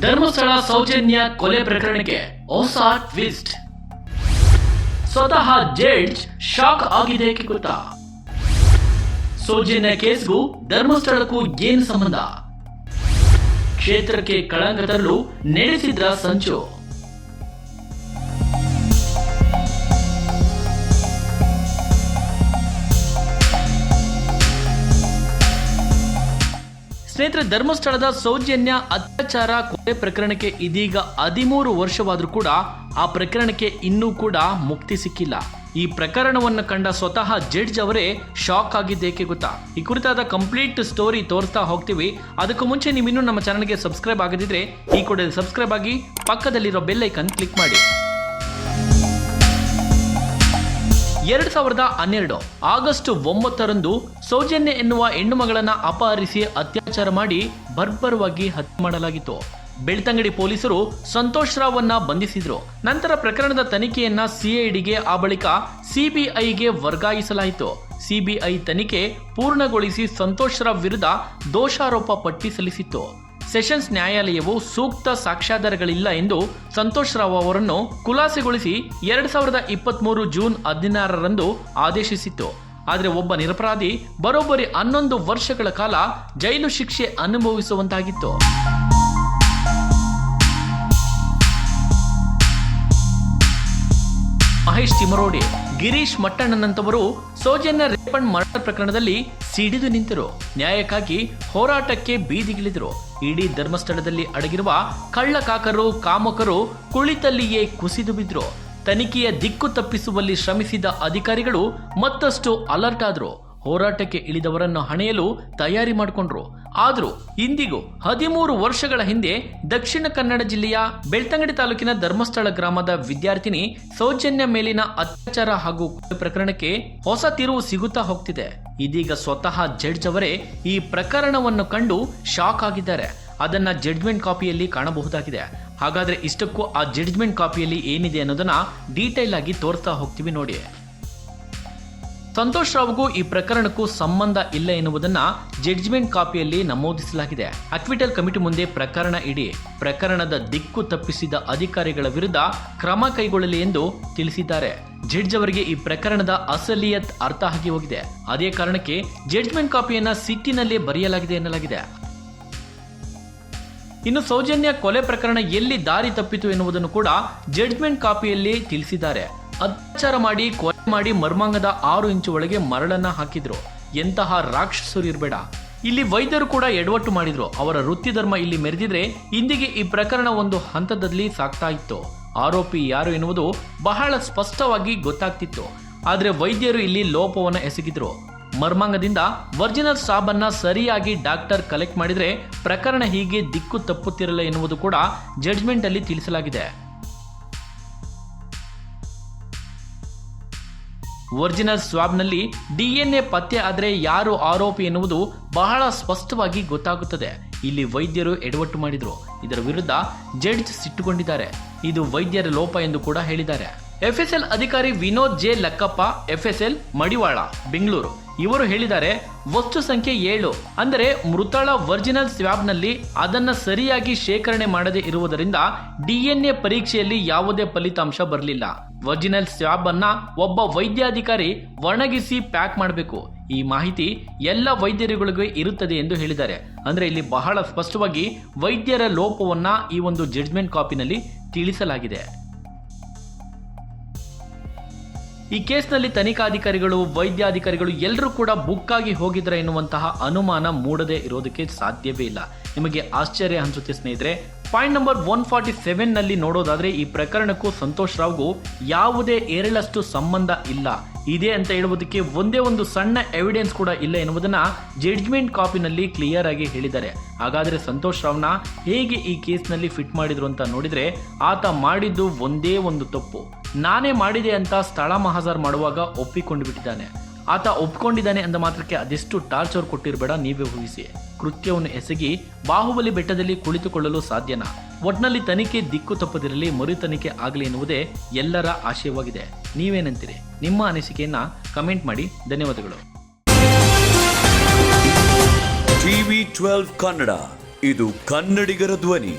ಧರ್ಮಸ್ಥಳ ಸೌಜನ್ಯ ಕೊಲೆ ಪ್ರಕರಣಕ್ಕೆ ಹೊಸ ಟ್ವಿಸ್ಟ್ ಸ್ವತಃ ಜಡ್ಜ್ ಶಾಕ್ ಆಗಿದೆ ಗೊತ್ತಾ. ಸೌಜನ್ಯ ಕೇಸ್ಗೂ ಧರ್ಮಸ್ಥಳಕ್ಕೂ ಏನು ಸಂಬಂಧ? ಕ್ಷೇತ್ರಕ್ಕೆ ಕಳಂಕ ತರಲು ನಡೆಸಿದ್ರ ಸಂಚು. ಸ್ನೇಹಿತರೆ, ಧರ್ಮಸ್ಥಳದ ಸೌಜನ್ಯ ಅತ್ಯಾಚಾರ ಕೊಲೆ ಪ್ರಕರಣಕ್ಕೆ ಇದೀಗ ಹದಿಮೂರು ವರ್ಷವಾದರೂ ಕೂಡ ಆ ಪ್ರಕರಣಕ್ಕೆ ಇನ್ನೂ ಕೂಡ ಮುಕ್ತಿ ಸಿಕ್ಕಿಲ್ಲ. ಈ ಪ್ರಕರಣವನ್ನು ಕಂಡ ಸ್ವತಃ ಜಡ್ಜ್ ಅವರೇ ಶಾಕ್ ಆಗಿದ್ದೇಕೆ ಗೊತ್ತಾ? ಈ ಕುರಿತಾದ ಕಂಪ್ಲೀಟ್ ಸ್ಟೋರಿ ತೋರಿಸ್ತಾ ಹೋಗ್ತೀವಿ. ಅದಕ್ಕೂ ಮುಂಚೆ ನೀವು ಇನ್ನೂ ನಮ್ಮ ಚಾನಲ್ಗೆ ಸಬ್ಸ್ಕ್ರೈಬ್ ಆಗದಿದ್ರೆ ಈ ಕೂಡ ಸಬ್ಸ್ಕ್ರೈಬ್ ಆಗಿ ಪಕ್ಕದಲ್ಲಿರೋ ಬೆಲ್ ಐಕನ್ ಕ್ಲಿಕ್ ಮಾಡಿ. ಎರಡ್ ಸಾವಿರದ ಹನ್ನೆರಡು ಆಗಸ್ಟ್ ಒಂಬತ್ತರಂದು ಸೌಜನ್ಯ ಎನ್ನುವ ಹೆಣ್ಣು ಮಗಳನ್ನ ಅಪಹರಿಸಿ ಅತ್ಯಾಚಾರ ಮಾಡಿ ಬರ್ಬರವಾಗಿ ಹತ್ಯೆ ಮಾಡಲಾಗಿತ್ತು. ಬೆಳ್ತಂಗಡಿ ಪೊಲೀಸರು ಸಂತೋಷ್ ರಾವ್ವನ್ನ ಬಂಧಿಸಿದ್ರು. ನಂತರ ಪ್ರಕರಣದ ತನಿಖೆಯನ್ನ ಸಿಐಡಿಗೆ, ಆ ಬಳಿಕ ಸಿಬಿಐಗೆ ವರ್ಗಾಯಿಸಲಾಯಿತು. ಸಿಬಿಐ ತನಿಖೆ ಪೂರ್ಣಗೊಳಿಸಿ ಸಂತೋಷ್ ರಾವ್ ವಿರುದ್ಧ ದೋಷಾರೋಪ ಪಟ್ಟಿ ಸಲ್ಲಿಸಿತ್ತು. ಸೆಷನ್ಸ್ ನ್ಯಾಯಾಲಯವು ಸೂಕ್ತ ಸಾಕ್ಷ್ಯಾಧಾರಗಳಿಲ್ಲ ಎಂದು ಸಂತೋಷ್ ರಾವ್ ಅವರನ್ನು ಖುಲಾಸೆಗೊಳಿಸಿ ಎರಡ್ ಸಾವಿರದ ಇಪ್ಪತ್ತ್ಮೂರು ಜೂನ್ ಹದಿನಾರರಂದು ಆದೇಶಿಸಿತ್ತು. ಆದರೆ ಒಬ್ಬ ನಿರಪರಾಧಿ ಬರೋಬ್ಬರಿ ಹನ್ನೊಂದು ವರ್ಷಗಳ ಕಾಲ ಜೈಲು ಶಿಕ್ಷೆ ಅನುಭವಿಸುವಂತಾಗಿತ್ತು. ಮಹೇಶ್ ತಿಮರೋಡಿ ಗಿರೀಶ್ ಮಟ್ಟಣ್ಣನಂತವರು ಸೌಜನ್ಯ ರೇಪಣ್ ಮರಣ ಪ್ರಕರಣದಲ್ಲಿ ಸಿಡಿದು ನಿಂತರು. ನ್ಯಾಯಕ್ಕಾಗಿ ಹೋರಾಟಕ್ಕೆ ಬೀದಿಗಿಳಿದರು. ಇಡೀ ಧರ್ಮಸ್ಥಳದಲ್ಲಿ ಅಡಗಿರುವ ಕಳ್ಳಕಾಕರು, ಕಾಮಕರು ಕುಳಿತಲ್ಲಿಯೇ ಕುಸಿದು ಬಿದ್ರು. ತನಿಖೆಯ ದಿಕ್ಕು ತಪ್ಪಿಸುವಲ್ಲಿ ಶ್ರಮಿಸಿದ ಅಧಿಕಾರಿಗಳು ಮತ್ತಷ್ಟು ಅಲರ್ಟ್ ಆದ್ರು. ಹೋರಾಟಕ್ಕೆ ಇಳಿದವರನ್ನು ಹಣೆಯಲು ತಯಾರಿ ಮಾಡಿಕೊಂಡ್ರು. ಆದರೂ ಇಂದಿಗೂ ಹದಿಮೂರು ವರ್ಷಗಳ ಹಿಂದೆ ದಕ್ಷಿಣ ಕನ್ನಡ ಜಿಲ್ಲೆಯ ಬೆಳ್ತಂಗಡಿ ತಾಲೂಕಿನ ಧರ್ಮಸ್ಥಳ ಗ್ರಾಮದ ವಿದ್ಯಾರ್ಥಿನಿ ಸೌಜನ್ಯ ಮೇಲಿನ ಅತ್ಯಾಚಾರ ಹಾಗೂ ಪ್ರಕರಣಕ್ಕೆ ಹೊಸ ತಿರುವು ಸಿಗುತ್ತಾ ಹೋಗ್ತಿದೆ. ಇದೀಗ ಸ್ವತಃ ಜಡ್ಜ್ ಅವರೇ ಈ ಪ್ರಕರಣವನ್ನು ಕಂಡು ಶಾಕ್ ಆಗಿದ್ದಾರೆ. ಅದನ್ನ ಜಡ್ಜ್ಮೆಂಟ್ ಕಾಪಿಯಲ್ಲಿ ಕಾಣಬಹುದಾಗಿದೆ. ಹಾಗಾದ್ರೆ ಇಷ್ಟಕ್ಕೂ ಆ ಜಡ್ಜ್ಮೆಂಟ್ ಕಾಪಿಯಲ್ಲಿ ಏನಿದೆ ಅನ್ನೋದನ್ನ ಡೀಟೇಲ್ ಆಗಿ ತೋರಿಸ್ತಾ ಹೋಗ್ತೀವಿ ನೋಡಿ. ಸಂತೋಷ್ ರಾವ್ಗೂ ಈ ಪ್ರಕರಣಕ್ಕೂ ಸಂಬಂಧ ಇಲ್ಲ ಎನ್ನುವುದನ್ನ ಜಡ್ಜ್ಮೆಂಟ್ ಕಾಪಿಯಲ್ಲಿ ನಮೂದಿಸಲಾಗಿದೆ. ಅಕ್ವಿಟಲ್ ಕಮಿಟಿ ಮುಂದೆ ಪ್ರಕರಣ ಇಡಿ, ಪ್ರಕರಣದ ದಿಕ್ಕು ತಪ್ಪಿಸಿದ ಅಧಿಕಾರಿಗಳ ವಿರುದ್ಧ ಕ್ರಮ ಕೈಗೊಳ್ಳಲಿ ಎಂದು ತಿಳಿಸಿದ್ದಾರೆ. ಜಡ್ಜ್ ಅವರಿಗೆ ಈ ಪ್ರಕರಣದ ಅಸಲಿಯತ್ ಅರ್ಥ ಆಗಿ ಹೋಗಿದೆ. ಅದೇ ಕಾರಣಕ್ಕೆ ಜಡ್ಜ್ಮೆಂಟ್ ಕಾಪಿಯನ್ನ ಸಿಟ್ಟಿನಲ್ಲೇ ಬರೆಯಲಾಗಿದೆ ಎನ್ನಲಾಗಿದೆ. ಇನ್ನು ಸೌಜನ್ಯ ಕೊಲೆ ಪ್ರಕರಣ ಎಲ್ಲಿ ದಾರಿ ತಪ್ಪಿತು ಎನ್ನುವುದನ್ನು ಕೂಡ ಜಡ್ಜ್ಮೆಂಟ್ ಕಾಪಿಯಲ್ಲಿ ತಿಳಿಸಿದ್ದಾರೆ. ಅತ್ಯಾಚಾರ ಮಾಡಿ, ಕೊಲೆ ಮಾಡಿ ಮರ್ಮಾಂಗದ ಆರು ಇಂಚು ಒಳಗೆ ಮರಳನ್ನ ಹಾಕಿದ್ರು. ಎಂತಹ ರಾಕ್ಷಸರು ಇರಬೇಡ. ಇಲ್ಲಿ ವೈದ್ಯರು ಕೂಡ ಎಡವಟ್ಟು ಮಾಡಿದ್ರು. ಅವರ ವೃತ್ತಿ ಧರ್ಮ ಇಲ್ಲಿ ಮೆರೆದಿದ್ರೆ ಇಂದಿಗೆ ಈ ಪ್ರಕರಣ ಒಂದು ಹಂತದಲ್ಲಿ ಸಾಕ್ತಾ ಇತ್ತು. ಆರೋಪಿ ಯಾರು ಎನ್ನುವುದು ಬಹಳ ಸ್ಪಷ್ಟವಾಗಿ ಗೊತ್ತಾಗ್ತಿತ್ತು. ಆದ್ರೆ ವೈದ್ಯರು ಇಲ್ಲಿ ಲೋಪವನ್ನು ಎಸಗಿದ್ರು. ಮರ್ಮಾಂಗದಿಂದ ವರ್ಜಿನಲ್ ಸಾಬನ್ನ ಸರಿಯಾಗಿ ಡಾಕ್ಟರ್ ಕಲೆಕ್ಟ್ ಮಾಡಿದ್ರೆ ಪ್ರಕರಣ ಹೀಗೆ ದಿಕ್ಕು ತಪ್ಪುತ್ತಿರಲ್ಲ ಎನ್ನುವುದು ಕೂಡ ಜಡ್ಜ್ಮೆಂಟ್ ಅಲ್ಲಿ ತಿಳಿಸಲಾಗಿದೆ. ಒರಿಜಿನಲ್ ಸ್ವಾಬ್ನಲ್ಲಿ ಡಿಎನ್ಎ ಪತ್ತೆ ಆದರೆ ಯಾರು ಆರೋಪಿ ಎನ್ನುವುದು ಬಹಳ ಸ್ಪಷ್ಟವಾಗಿ ಗೊತ್ತಾಗುತ್ತದೆ. ಇಲ್ಲಿ ವೈದ್ಯರು ಎಡವಟ್ಟು ಮಾಡಿದ್ರು. ಇದರ ವಿರುದ್ಧ ಜಡ್ಜ್ ಸಿಟ್ಟುಕೊಂಡಿದ್ದಾರೆ ಇದು ವೈದ್ಯರ ಲೋಪ ಎಂದು ಕೂಡ ಹೇಳಿದ್ದಾರೆ. ಎಫ್ಎಸ್ಎಲ್ ಅಧಿಕಾರಿ ವಿನೋದ್ ಜೆ ಲಕ್ಕಪ್ಪ, ಎಫ್ಎಸ್ಎಲ್ ಮಡಿವಾಳ, ಬೆಂಗಳೂರು. ಇವರು ಹೇಳಿದ್ದಾರೆ, ವಸ್ತು ಸಂಖ್ಯೆ ಏಳು, ಅಂದರೆ ಮೃತಳ ಒರಿಜಿನಲ್ ಸ್ವಾಬ್ನಲ್ಲಿ ಅದನ್ನು ಸರಿಯಾಗಿ ಶೇಖರಣೆ ಮಾಡದೇ ಇರುವುದರಿಂದ ಡಿಎನ್ಎ ಪರೀಕ್ಷೆಯಲ್ಲಿ ಯಾವುದೇ ಫಲಿತಾಂಶ ಬರಲಿಲ್ಲ. ಒರಿಜಿನಲ್ ಸ್ವ್ಯಾಬ್ ಅನ್ನ ಒಬ್ಬ ವೈದ್ಯಾಧಿಕಾರಿ ಒಣಗಿಸಿ ಪ್ಯಾಕ್ ಮಾಡಬೇಕು. ಈ ಮಾಹಿತಿ ಎಲ್ಲ ವೈದ್ಯರುಗಳಿಗೂ ಇರುತ್ತದೆ ಎಂದು ಹೇಳಿದ್ದಾರೆ. ಅಂದರೆ ಇಲ್ಲಿ ಬಹಳ ಸ್ಪಷ್ಟವಾಗಿ ವೈದ್ಯರ ಲೋಪವನ್ನ ಈ ಒಂದು ಜಡ್ಜ್ಮೆಂಟ್ ಕಾಪಿನಲ್ಲಿ ತಿಳಿಸಲಾಗಿದೆ. ಈ ಕೇಸ್ನಲ್ಲಿ ತನಿಖಾಧಿಕಾರಿಗಳು, ವೈದ್ಯಾಧಿಕಾರಿಗಳು ಎಲ್ಲರೂ ಕೂಡ ಬುಕ್ ಆಗಿ ಹೋಗಿದ್ರೆ ಎನ್ನುವಂತಹ ಅನುಮಾನ ಮೂಡದೆ ಇರೋದಕ್ಕೆ ಸಾಧ್ಯವೇ ಇಲ್ಲ. ನಿಮಗೆ ಆಶ್ಚರ್ಯ ಅನಿಸುತ್ತೆ ಸ್ನೇಹಿತರೆ, ಪಾಯಿಂಟ್ ನಂಬರ್ ಒನ್ ಫಾರ್ಟಿ ಸೆವೆನ್ನಲ್ಲಿ ನೋಡೋದಾದ್ರೆ ಈ ಪ್ರಕರಣಕ್ಕೂ ಸಂತೋಷ್ ರಾವ್ಗೂ ಯಾವುದೇ ಏರಳಷ್ಟು ಸಂಬಂಧ ಇಲ್ಲ. ಇದೆ ಅಂತ ಹೇಳುವುದಕ್ಕೆ ಒಂದೇ ಒಂದು ಸಣ್ಣ ಎವಿಡೆನ್ಸ್ ಕೂಡ ಇಲ್ಲ ಎನ್ನುವುದನ್ನು ಜಡ್ಜ್ಮೆಂಟ್ ಕಾಪಿನಲ್ಲಿ ಕ್ಲಿಯರ್ ಆಗಿ ಹೇಳಿದ್ದಾರೆ. ಹಾಗಾದ್ರೆ ಸಂತೋಷ್ ರಾವ್ನ ಹೇಗೆ ಈ ಕೇಸ್ನಲ್ಲಿ ಫಿಟ್ ಮಾಡಿದ್ರು ಅಂತ ನೋಡಿದ್ರೆ ಆತ ಮಾಡಿದ್ದು ಒಂದೇ ಒಂದು ತಪ್ಪು. ನಾನೇ ಮಾಡಿದೆ ಅಂತ ಸ್ಥಳ ಮಹಾಜರ್ ಮಾಡುವಾಗ ಒಪ್ಪಿಕೊಂಡು ಬಿಟ್ಟಿದ್ದಾನೆ ಆತ ಒಪ್ಕೊಂಡಿದ್ದಾನೆ ಅಂದ ಮಾತ್ರಕ್ಕೆ ಅದೆಷ್ಟು ಟಾರ್ಚರ್ ಕೊಟ್ಟಿರಬೇಡ, ನೀವೇ ಊಹಿಸಿ. ಕೃತ್ಯವನ್ನು ಎಸಗಿ ಬಾಹುಬಲಿ ಬೆಟ್ಟದಲ್ಲಿ ಕುಳಿತುಕೊಳ್ಳಲು ಸಾಧ್ಯನಾ? ಒಟ್ನಲ್ಲಿ ತನಿಖೆ ದಿಕ್ಕು ತಪ್ಪದಿರಲಿ, ಮರು ತನಿಖೆ ಆಗಲಿ ಎನ್ನುವುದೇ ಎಲ್ಲರ ಆಶಯವಾಗಿದೆ. ನೀವೇನಂತೀರಿ? ನಿಮ್ಮ ಅನಿಸಿಕೆಯನ್ನ ಕಮೆಂಟ್ ಮಾಡಿ. ಧನ್ಯವಾದಗಳು. ಟಿವಿ ಟ್ವೆಲ್ವ್ ಕನ್ನಡ, ಇದು ಕನ್ನಡಿಗರ ಧ್ವನಿ.